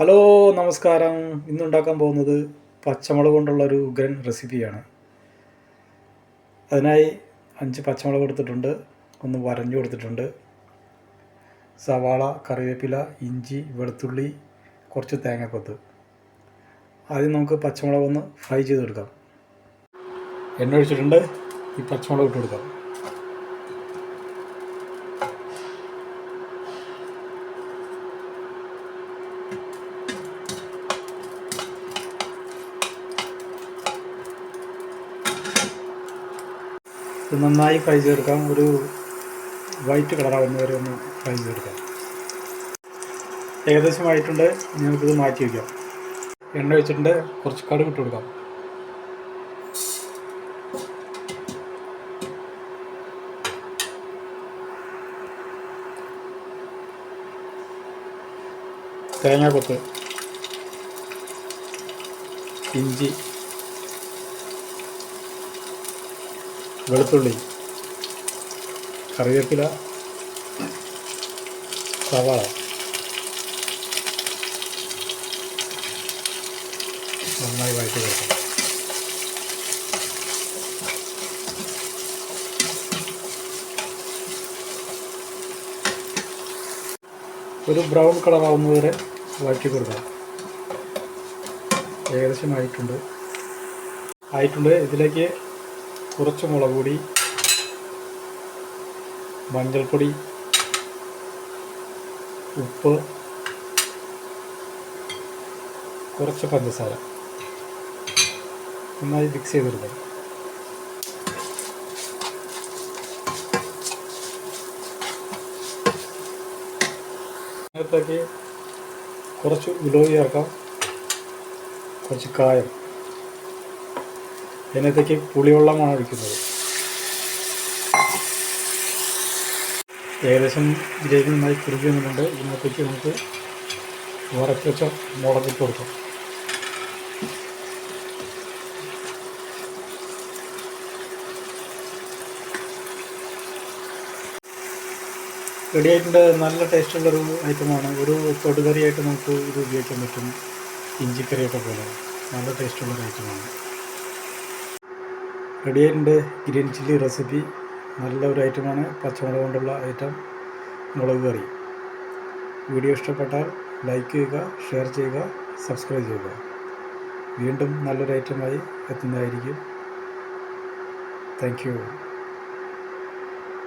Hello നമസ്കാരം. ഇന്നുണ്ടാക്കാൻ പോകുന്നത് പച്ചമുളക് കൊണ്ടുള്ള ഒരു ഉഗ്രൻ റെസിപ്പിയാണ്. അതിനായി അഞ്ച് പച്ചമുളക് എടുത്തിട്ടുണ്ട്. ഒന്ന് വരഞ്ഞു കൊടുത്തിട്ടുണ്ട്. സവാള കറിവേപ്പില ഇഞ്ചി വെളുത്തുള്ളി കുറച്ച് തേങ്ങക്കൊത്ത്. ആദ്യം നമുക്ക് പച്ചമുളക് ഒന്ന് ഫ്രൈ ചെയ്തെടുക്കാം. എണ്ണ ഒഴിച്ചിട്ടുണ്ട്. ഈ പച്ചമുളക് ഇട്ട് കൊടുക്കാം. നന്നായി ഫ്രൈ ചെയ്തെടുക്കാം ഒരു വൈറ്റ് കളറാവുന്ന വരെ ഒന്ന് ഫ്രൈ ചെയ്തെടുക്കാം ഏകദേശം ആയിട്ടുണ്ട്. നമുക്കിത് മാറ്റി വയ്ക്കാം എണ്ണ വെച്ചിട്ടുണ്ട്. കുറച്ച് കടുക് ഇട്ട് കൊടുക്കാം. തേങ്ങാക്കൊത്ത് ഇഞ്ചി വെളുത്തുള്ളി കറിവേപ്പില സവാള നന്നായി വഴറ്റി കൊടുക്കണം. ഒരു ബ്രൗൺ കളർ ആവുന്നതുവരെ വഴറ്റി കൊടുക്കണം. ഏകദേശം ആയിട്ടുണ്ട്. ആയിട്ടുണ്ട്. ഇതിലേക്ക് കുറച്ച് മുളക് പൊടി മഞ്ഞൾപ്പൊടി ഉപ്പ് കുറച്ച് പഞ്ചസാര. നന്നായി മിക്സ് ചെയ്തെടുക്കണം അതിനകത്തേക്ക് കുറച്ച് ഉലുവ ചേർക്കാം. കുറച്ച് കായം. അതിനകത്തേക്ക് പുളിവെള്ളമാണ് ഒഴിക്കുന്നത്. ഏകദേശം ഗ്രേവി നന്നായി കുറുകി വന്നിട്ടുണ്ട്. ഇതിനകത്തേക്ക് നമുക്ക് ഉറച്ച് വെച്ച മുളകിട്ട് കൊടുക്കാം. റെഡിയായിട്ടുണ്ട് നല്ല ടേസ്റ്റുള്ളൊരു ഐറ്റമാണ് ഒരു തൊടുകറിയായിട്ട് നമുക്ക് ഇത് ഉപയോഗിക്കാൻ പറ്റും. ഇഞ്ചിക്കറിയൊക്കെ പോലെ. നല്ല ടേസ്റ്റുള്ളൊരു ഐറ്റമാണ് റെഡി ആയിട്ടുണ്ട് ഗ്രീൻ ചില്ലി റെസിപ്പി നല്ല ഒരു ഐറ്റമാണ് പച്ചമുളക് കൊണ്ടുള്ള ഐറ്റം മുളക് കറി. വീഡിയോ ഇഷ്ടപ്പെട്ടാൽ ലൈക്ക് ചെയ്യുക ഷെയർ ചെയ്യുക സബ്സ്ക്രൈബ് ചെയ്യുക. വീണ്ടും നല്ലൊരു ഐറ്റമായി എത്തുന്നതായിരിക്കും. Thank you